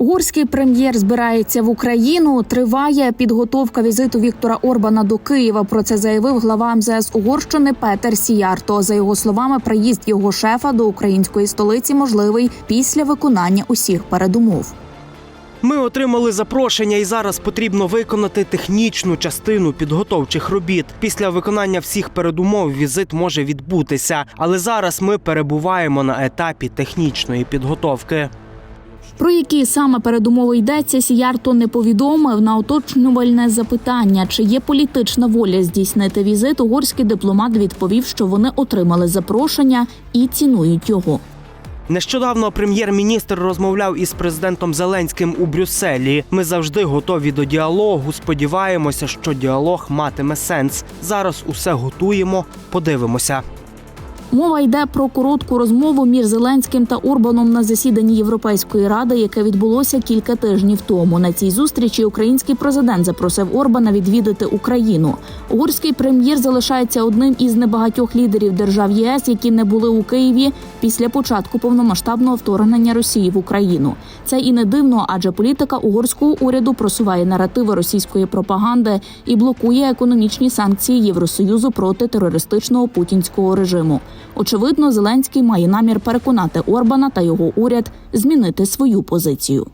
Угорський прем'єр збирається в Україну. Триває підготовка візиту Віктора Орбана до Києва. Про це заявив глава МЗС Угорщини Петер Сіярто. За його словами, приїзд його шефа до української столиці можливий після виконання усіх передумов. Ми отримали запрошення, і зараз потрібно виконати технічну частину підготовчих робіт. Після виконання всіх передумов візит може відбутися, але зараз ми перебуваємо на етапі технічної підготовки. Про які саме передумови йдеться, Сіярто не повідомив на уточнювальне запитання, чи є політична воля здійснити візит. Угорський дипломат відповів, що вони отримали запрошення і цінують його. Нещодавно прем'єр-міністр розмовляв із президентом Зеленським у Брюсселі. Ми завжди готові до діалогу. Сподіваємося, що діалог матиме сенс. Зараз усе готуємо, подивимося. Мова йде про коротку розмову між Зеленським та Орбаном на засіданні Європейської ради, яке відбулося кілька тижнів тому. На цій зустрічі український президент запросив Орбана відвідати Україну. Угорський прем'єр залишається одним із небагатьох лідерів держав ЄС, які не були у Києві після початку повномасштабного вторгнення Росії в Україну. Це і не дивно, адже політика угорського уряду просуває наративи російської пропаганди і блокує економічні санкції Євросоюзу проти терористичного путінського режиму. Очевидно, Зеленський має намір переконати Орбана та його уряд змінити свою позицію.